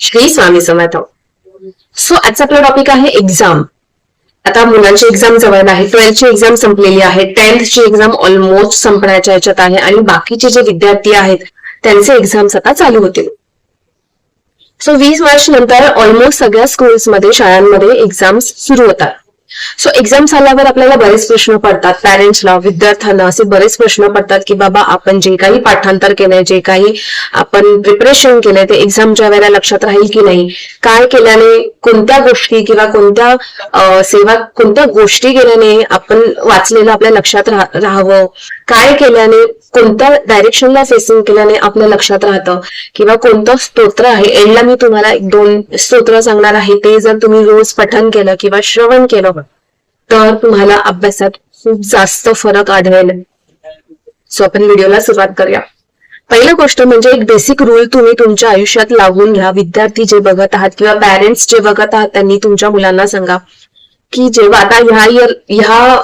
Shri Swami Samarth. So आजचा आपला topic आहे एक्झाम आता मुलांची एक्झाम जवळ आहे ट्वेल्थची एक्झाम संपलेली आहे टेन्थची एक्झाम ऑलमोस्ट संपण्याच्या याच्यात आहे आणि बाकीचे जे विद्यार्थी आहेत त्यांचे एक्झाम्स आता चालू होतील. सो वीस वर्ष नंतर ऑलमोस्ट सगळ्या स्कूल्समध्ये शाळांमध्ये एक्झाम्स सुरू होतात. सो एक्झाम्स आल्यावर आपल्याला बरेच प्रश्न पडतात. पॅरेंट्सला विद्यार्थ्यांना असे बरेच प्रश्न पडतात की बाबा आपण जे काही पाठांतर केलंय जे काही आपण प्रिपरेशन केलंय ते एक्झामच्या वेळेला लक्षात राहील की नाही काय केल्याने कोणत्या गोष्टी किंवा कोणत्या सेवा कोणत्या गोष्टी केल्याने आपण वाचलेलं आपल्या लक्षात राहावं? काय केल्याने कोणत्या डायरेक्शनला फेसिंग केल्याने आपल्या लक्षात राहतं? किंवा कोणतं स्तोत्र आहे? एंडला मी तुम्हाला एक दोन स्तोत्र सांगणार आहे. ते जर तुम्ही रोज पठन केलं किंवा श्रवण केलं तर तुम्हाला अभ्यासात खूप जास्त फरक आढळेल. सो आपण व्हिडिओला सुरुवात करूया. पहिली गोष्ट म्हणजे एक बेसिक रूल तुम्ही तुमच्या आयुष्यात लागून घ्या. विद्यार्थी जे बघत आहात किंवा पॅरेंट्स जे बघत आहात त्यांनी तुमच्या मुलांना सांगा की जेव्हा आता ह्या इयर ह्या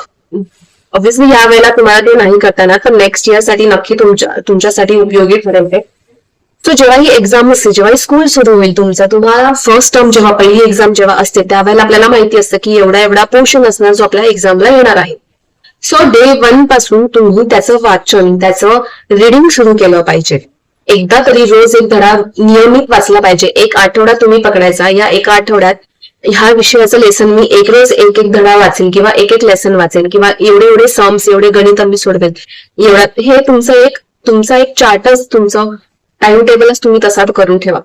ऑब्व्हियसली या वेळेला तुम्हाला ते नाही करताना तर नेक्स्ट इयरसाठी नक्की तुमच्या तुमच्यासाठी उपयोगी ठरेल ते. सो जेव्हा ही एक्झाम असते जेव्हा स्कूल सुरू होईल तुमचा तुम्हाला फर्स्ट टर्म जेव्हा पहिली एक्झाम जेव्हा असते त्यावेळेला आपल्याला माहिती असतं की एवढा एवढा पोर्शन असणार जो आपल्या एक्झामला येणार आहे. सो डे वनपासून तुम्ही त्याचं वाचन त्याचं रिडिंग सुरू केलं पाहिजे. एकदा तरी रोज एक धडा नियमित वाचला पाहिजे. एक आठवडा तुम्ही पकडायचा या एका आठवड्यात ह्या विषयाचं लेसन मी एक रोज एक एक धडा वाचेन किंवा एक एक लेसन वाचेन किंवा एवढे एवढे सम्स एवढे गणित मी सोडवेन. एवढा हे तुमचं एक तुमचा एक चार्टच तुमचा टाइम टेबलच तुम्ही तसाच करून ठेवा.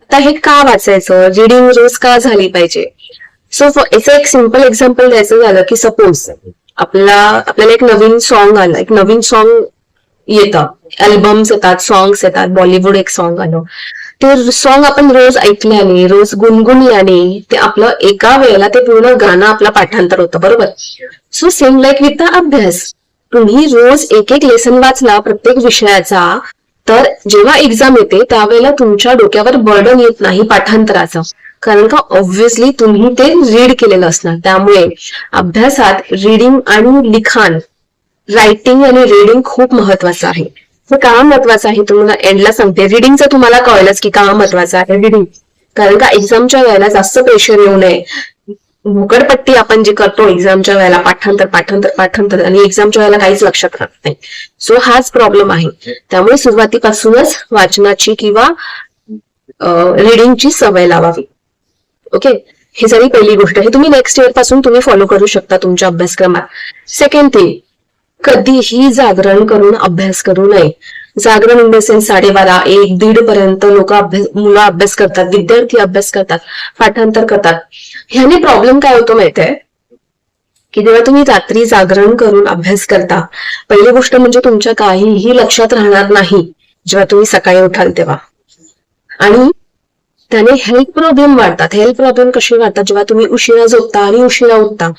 आता हे का वाचायचं? रिडिंग रोज का झाली पाहिजे? सो याचं एक सिंपल एक्झाम्पल द्यायचं झालं की सपोज आपला आपल्याला एक नवीन सॉन्ग आलं. एक नवीन सॉन्ग येतं. अल्बम्स येतात सॉंग्स येतात. बॉलिवूड एक सॉन्ग आलं. ते सॉन्ग आपण रोज ऐकल्याने रोज गुणगुणल्याने ते आपलं एका वेळेला ते पूर्ण गाणं आपलं पाठांतर होतं बरोबर? So same like with the अभ्यास. तुम्ही रोज एक एक लेसन वाचला प्रत्येक विषयाचा तर जेव्हा एक्झाम येते त्यावेळेला तुमच्या डोक्यावर बर्डन येत नाही पाठांतराचं. कारण का ऑब्व्हियसली तुम्ही ते रीड केलेलं असणार. त्यामुळे अभ्यासात रीडिंग आणि लिखाण रायटिंग आणि रीडिंग खूप महत्वाचं आहे. हे का महत्वाचं आहे? तुम्हाला एंडला सांगते. रिडिंगचं तुम्हाला कळलंच की का महत्वाचं आहे रिडिंग कारण का एक्झामच्या वेळेला जास्त प्रेशर येऊ नये. भोकडपट्टी आपण जे करतो एक्झामच्या वेळेला पाठांतर पाठांतर पाठांतर आणि एक्झामच्या वेळेला काहीच लक्षात राहत नाही. सो हाच प्रॉब्लेम आहे. त्यामुळे सुरुवातीपासूनच वाचनाची किंवा रिडिंगची सवय लावावी. ओके ही झाली पहिली गोष्ट. हे तुम्ही नेक्स्ट इयरपासून तुम्ही फॉलो करू शकता तुमच्या अभ्यासक्रमात. सेकंड थिंग कधीही जागरण करून अभ्यास करू नये. जागरण इन द सेन्स साडेबारा एक दीड पर्यंत लोक अभ्यास मुलं अभ्यास करतात विद्यार्थी अभ्यास करतात पाठांतर करतात. ह्याने प्रॉब्लेम काय होतो माहितीये? की जेव्हा तुम्ही रात्री जागरण करून अभ्यास करता पहिली गोष्ट म्हणजे तुमच्या काहीही लक्षात राहणार नाही जेव्हा तुम्ही सकाळी उठाल तेव्हा. आणि त्याने हेल्थ प्रॉब्लेम वाढतात. हेल्थ प्रॉब्लेम कसे वाढतात? जेव्हा तुम्ही उशिरा झोपता आणि उशिरा उठता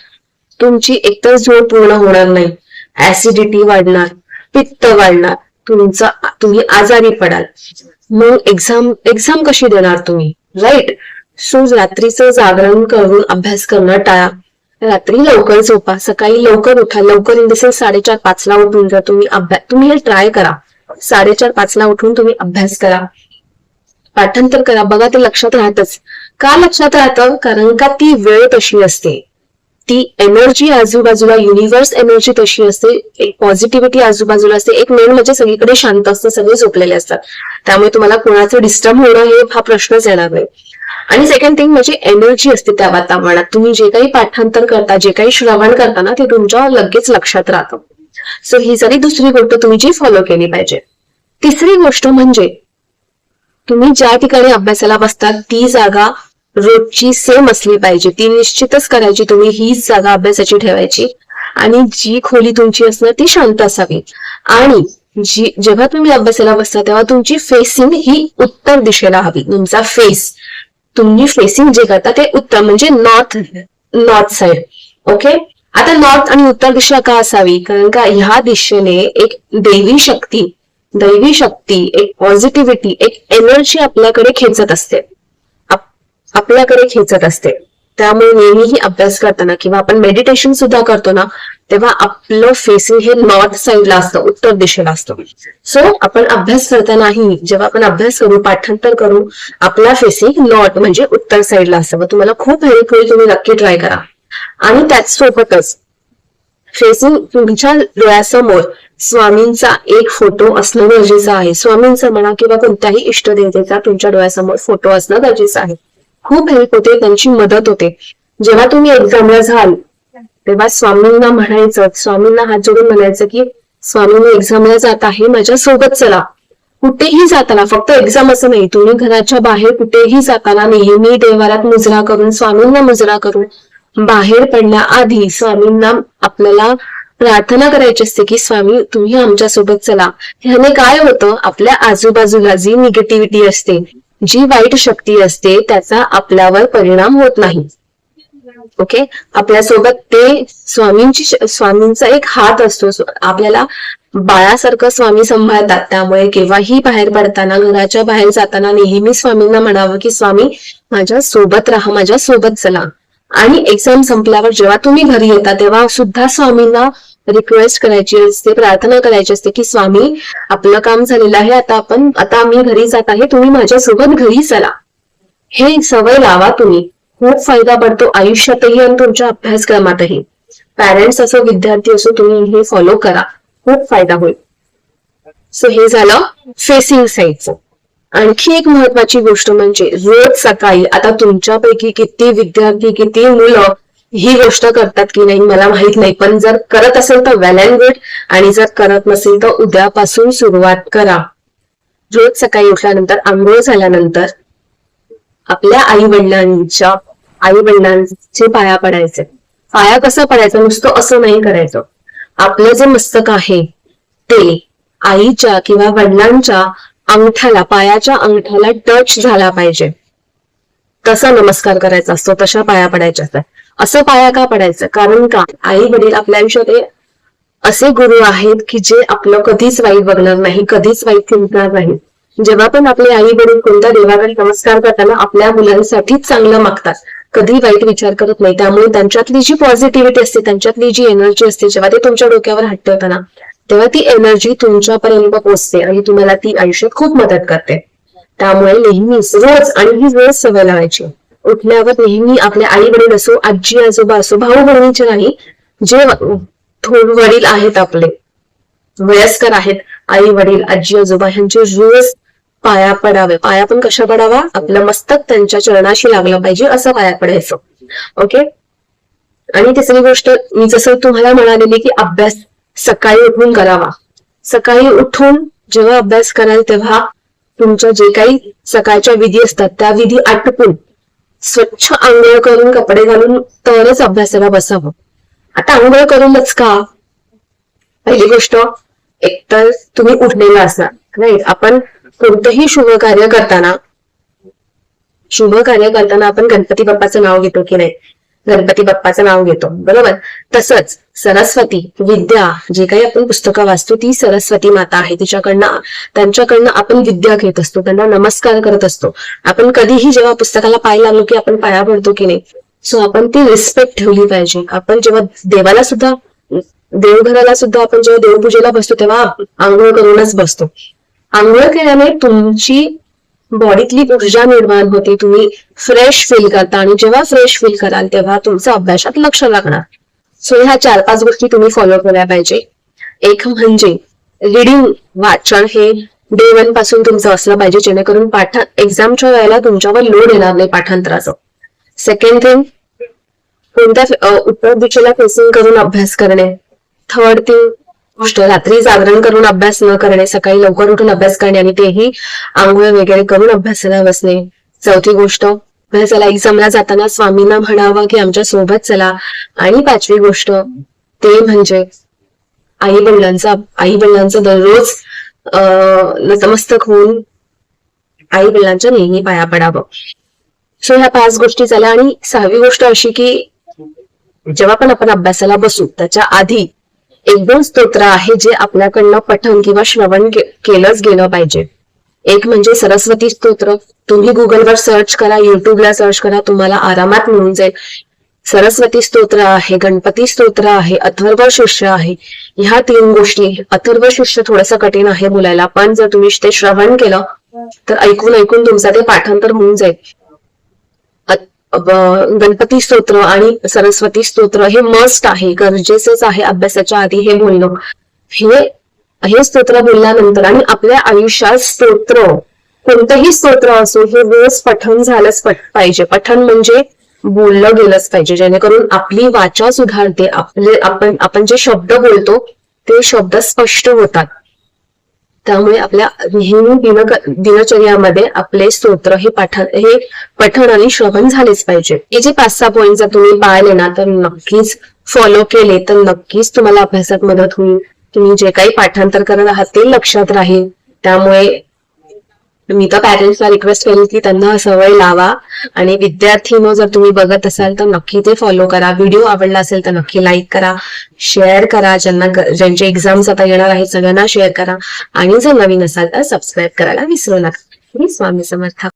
तुमची एकतर झोप पूर्ण होणार नाही ऍसिडिटी वाढणार पित्त वाढणार तुमचा तुम्ही आजारी पडाल. मग एक्झाम एक्झाम कशी देणार तुम्ही? राईट सो रात्रीचं जागरण करून अभ्यास करणं टाळा. रात्री लवकर झोपा. सकाळी लवकर उठा. लवकर इन दिसेल साडेचार पाचला उठून जर तुम्ही अभ्यास तुम्ही हे ट्राय करा. साडेचार पाचला उठून तुम्ही अभ्यास करा. पाठांतर करा. बघा ते लक्षात राहतच. का लक्षात राहतं? कारण का ती वेळ तशी असते? ती एनर्जी आजूबाजूला युनिव्हर्स एनर्जी तशी असते एक पॉझिटिव्हिटी आजूबाजूला असते एक मेन म्हणजे सगळीकडे शांत असतं सगळे झोपलेले असतात. त्यामुळे तुम्हाला कोणाचं डिस्टर्ब होणं हे हा प्रश्नच येणार नाही. आणि सेकंड थिंग म्हणजे एनर्जी असते त्या वातावरणात. तुम्ही जे काही पाठांतर करता जे काही श्रवण करता ना ते तुमच्या लगेच लक्षात राहतं. सो ही जरी दुसरी गोष्ट तुम्ही जी फॉलो केली पाहिजे. तिसरी गोष्ट म्हणजे तुम्ही ज्या ठिकाणी अभ्यासाला बसतात ती जागा रोजची सेम असली पाहिजे. ती निश्चितच करायची. तुम्ही हीच जागा अभ्यासाची ठेवायची. आणि जी खोली तुमची असणार ती शांत असावी. आणि जी जेव्हा तुम्ही अभ्यासाला बसता तेव्हा तुमची फेसिंग ही उत्तर दिशेला हवी. तुमचा फेस तुम्ही फेसिंग जे करता ते उत्तर म्हणजे नॉर्थ नॉर्थ साइड ओके आता नॉर्थ आणि उत्तर दिशा का असावी? कारण का ह्या दिशेने एक देवी शक्ती दैवी शक्ती एक पॉझिटिव्हिटी एक एनर्जी आपल्याकडे खेचत असते. आपल्याकडे खेचत असते. त्यामुळे नेहमीही अभ्यास करताना किंवा आपण मेडिटेशन सुद्धा करतो ना तेव्हा आपलं फेसिंग हे नॉर्थ साईडला असतं उत्तर दिशेला असतं. सो आपण अभ्यास करतानाही जेव्हा आपण अभ्यास करू पाठांतर करू आपला फेसिंग नॉर्थ म्हणजे उत्तर साईडला असतं. मग तुम्हाला खूप हेल्प होईल तुम्ही नक्की ट्राय करा. आणि त्याचसोबतच फेसिंग तुमच्या डोळ्यासमोर स्वामींचा एक फोटो असणं गरजेचं आहे. स्वामींचा म्हणा किंवा कोणत्याही इष्टदेवतेचा तुमच्या डोळ्यासमोर फोटो असणं गरजेचं आहे. खूप हेल्प होते त्यांची मदत होते. जेव्हा तुम्ही एक्झामला जाल तेव्हा स्वामींना म्हणायचं स्वामींना हात जोडून म्हणायचं की स्वामी मी एक्झामला जात आहे माझ्या सोबत चला. कुठेही जाताना फक्त एक्झाम असं नाही तुम्ही घराच्या बाहेर कुठेही जाताना नेहमी देवारात मुजरा करून स्वामींना मुजरा करून बाहेर पडण्याआधी स्वामींना आपल्याला प्रार्थना करायची असते की स्वामी तुम्ही आमच्यासोबत चला. ह्याने काय होतं आपल्या आजूबाजूला जी निगेटिव्हिटी असते जी वाईट शक्ती असते त्याचा आपल्यावर परिणाम होत नाही. ओके आपल्यासोबत ते स्वामींची स्वामींचा एक हात असतो. आपल्याला बाळासारखं स्वामी सांभाळतात त्यामुळे केव्हाही बाहेर पडताना घराच्या बाहेर जाताना नेहमी स्वामींना म्हणावं की स्वामी माझ्या सोबत राहा माझ्या सोबत चला. आणि एक्झाम संपल्यावर जेव्हा तुम्ही घरी येता तेव्हा सुद्धा स्वामींना रिक्वेस्ट करायची असते प्रार्थना करायची असते की स्वामी आपलं काम झालेलं आहे आता आपण आता आम्ही घरी जात आहे तुम्ही माझ्यासोबत घरी चला. हे सवय लावा तुम्ही. खूप फायदा पडतो आयुष्यातही आणि तुमच्या अभ्यासक्रमातही. पॅरेंट्स असो विद्यार्थी असो तुम्ही हे फॉलो करा. खूप फायदा होईल. सो हे झालं फेसिंग साईडचं आणखी एक महत्वाची गोष्ट म्हणजे रोज सकाळी आता तुमच्यापैकी किती विद्यार्थी किती मुलं ही गोष्ट करतात की नाही मला माहीत नाही. पण जर करत असेल तर वेल अँड गुड आणि जर करत नसेल तर उद्यापासून सुरुवात करा. रोज सकाळी उठल्यानंतर आंघोळ झाल्यानंतर आपल्या आई वडिलांच्या आई वडिलांचे पाया पडायचे. पाया कसं पडायचं? नुसतं असं नाही करायचं. आपलं जे मस्तक आहे ते आईच्या किंवा वडिलांच्या अंगठ्याला पायाच्या अंगठ्याला टच झाला पाहिजे. तसा नमस्कार करायचा असतो तशा पाया पडायच्या असतात. असं पाया का पडायचं? कारण का? आई वडील आपल्या आयुष्यात हे असे गुरु आहेत की जे आपलं कधीच वाईट बघणार नाही कधीच वाईट चिंतणार नाही. जेव्हा पण आपले आई वडील कोणत्या देवाकडे नमस्कार करताना आपल्या मुलांसाठीच चांगलं मागतात कधी वाईट विचार करत नाही. त्यामुळे त्यांच्यातली जी पॉझिटिव्हिटी असते त्यांच्यातली जी एनर्जी असते जेव्हा ते तुमच्या डोक्यावर हात ठेवताना तेव्हा ती एनर्जी तुमच्यापर्यंत पोहोचते आणि तुम्हाला ती आयुष्यात खूप मदत करते. त्यामुळे नेहमीच रोज आणि ही रोज सवय लावायची. उठल्यावर नेहमी आपले आई वडील असो आजी आजोबा असो भाऊ बहिणीचे नाही जे थोर वडील आहेत आपले वयस्कर आहेत आई वडील आजी आजोबा ह्यांचे रोज पाया पडावे. पाया पण कशा पडावा? आपलं मस्तक त्यांच्या चरणाशी लागलं पाहिजे असं पाया पडायचं. ओके आणि तिसरी गोष्ट मी जसं तुम्हाला म्हणालेली की अभ्यास सकाळी उठून करावा. सकाळी उठून जेव्हा अभ्यास कराल तेव्हा तुमच्या जे काही सकाळच्या विधी असतात त्या विधी आटपून स्वच्छ आंघोळ करून कपडे घालून तरच अभ्यासाला बसावं. आता आंघोळ करूनच का? पहिली गोष्ट एकतर तुम्ही उठलेला असणार राईट आपण कोणतंही शुभ कार्य करताना शुभ कार्य करताना आपण गणपती बाप्पाचं नाव घेतो की नाही? गणपती बाप्पाचं नाव घेतो. बरोबर? तसंच सरस्वती विद्या जे काही आपण पुस्तकं वाचतो ती सरस्वती माता आहे. तिच्याकडनं त्यांच्याकडनं आपण विद्या घेत असतो. त्यांना नमस्कार करत असतो. आपण कधीही जेव्हा पुस्तकाला पाय लागलो की आपण पाया पडतो की नाही सो आपण ती रिस्पेक्ट ठेवली पाहिजे. आपण जेव्हा देवाला सुद्धा देवघराला सुद्धा आपण जेव्हा देवपूजेला बसतो तेव्हा आंघोळ करूनच बसतो. आंघोळ केल्याने तुमची बॉडीतली ऊर्जा निर्माण होते. तुम्ही फ्रेश फील करता आणि जेव्हा फ्रेश फील कराल तेव्हा तुमचं अभ्यासात लक्ष लागणार. सो ह्या चार पाच गोष्टी तुम्ही फॉलो केल्या पाहिजे. एक म्हणजे रिडिंग वाचन हे डे वनपासून तुमचं असलं पाहिजे जेणेकरून पाठ एक्झामच्या वेळेला तुमच्यावर लोड येणार नाही पाठांतराचं. सेकंड थिंग कोणत्या उत्तर दिशेला फेसिंग करून अभ्यास करणे. थर्ड थिंग गोष्ट रात्री जागरण करून अभ्यास न करणे सकाळी लवकर उठून अभ्यास करणे आणि तेही आंघोळ वगैरे करून अभ्यासाला बसणे. चौथी गोष्ट अभ्यासाला एक्झामला जाताना स्वामींना म्हणावं की आमच्यासोबत चला. आणि पाचवी गोष्ट ते म्हणजे आई वडिलांचा आई वडिलांचं दररोज अं नतमस्तक होऊन आई वडिलांच्या नेहमी पाया पडावं. सो ह्या पाच गोष्टी झाल्या आणि सहावी गोष्ट अशी की जेव्हा पण आपण अभ्यासाला बसू त्याच्या आधी एक दोन स्तोत्र आहे जे आपल्याकडनं पठन किंवा श्रवण केलंच गेलं पाहिजे. एक म्हणजे सरस्वती स्तोत्र. तुम्ही गुगलवर सर्च करा युट्यूबला सर्च करा तुम्हाला आरामात मिळून जाईल. सरस्वती स्तोत्र आहे गणपती स्तोत्र आहे अथर्व शिष्य आहे. ह्या तीन गोष्टी अथर्व शिष्य थोडस कठीण आहे बोलायला पण जर तुम्ही ते श्रवण केलं तर ऐकून ऐकून तुमचा ते पाठांतर होऊन जाईल. गणपती स्तोत्र आणि सरस्वती स्तोत्र हे मस्ट आहे गरजेचेच आहे अभ्यासाच्या आधी हे बोलणं. हे हे स्तोत्र बोलल्यानंतर आणि आपल्या आयुष्यात स्तोत्र कोणतंही स्तोत्र असो हे रोज पठण झालंच पाहिजे. पठण म्हणजे बोललं गेलंच पाहिजे. जेणेकरून आपली वाचा सुधारते. आपले आपण आपण जे शब्द बोलतो ते शब्द स्पष्ट होतात. त्यामुळे आपल्या नेहमी दिन दिनचर्यामध्ये आपले स्तोत्र हे पाठन हे पठण आणि श्रवण झालेच पाहिजे. हे जे पाच सहा पॉईंट जर तुम्ही पाळले ना तर नक्कीच फॉलो केले तर नक्कीच तुम्हाला अभ्यासात मदत होईल. तुम्ही जे काही पाठांतर करत आहात ते लक्षात राहील. त्यामुळे मी तर पॅरेंट्सला रिक्वेस्ट केली की त्यांना सवय लावा. आणि विद्यार्थीनो जर तुम्ही बघत असाल तर नक्की ते फॉलो करा. व्हिडिओ आवडला असेल तर नक्की लाईक करा. शेअर करा. ज्यांना ज्यांचे एक्झाम्स आता येणार आहेत सगळ्यांना शेअर करा. आणि जर नवीन असाल तर सबस्क्राईब करायला विसरू नका. मी स्वामी समर्थ.